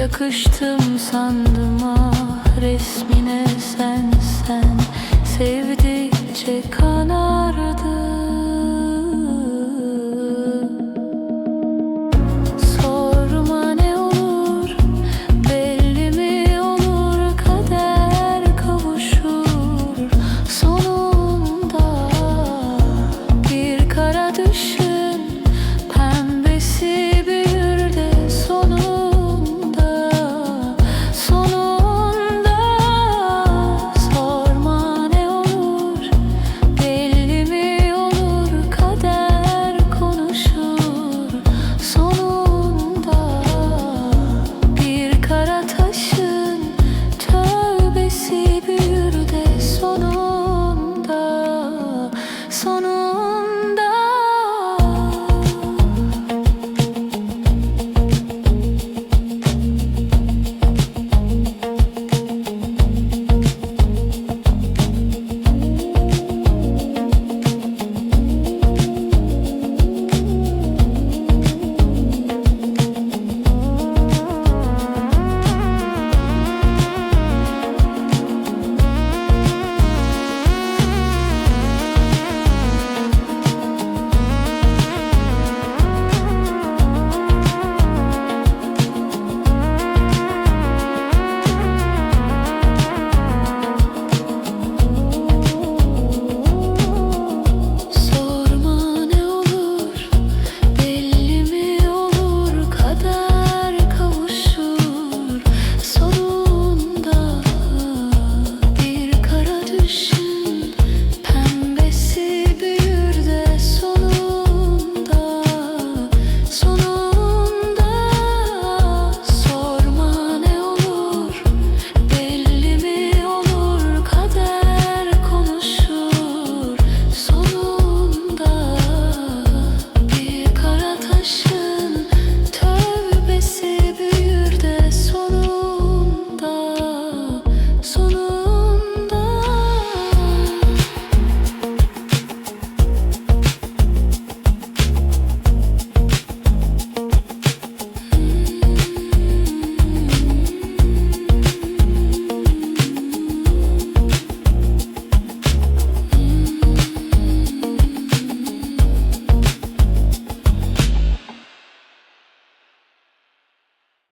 Yakıştım sandım ah resmine sen sen. Sevdikçe kanar.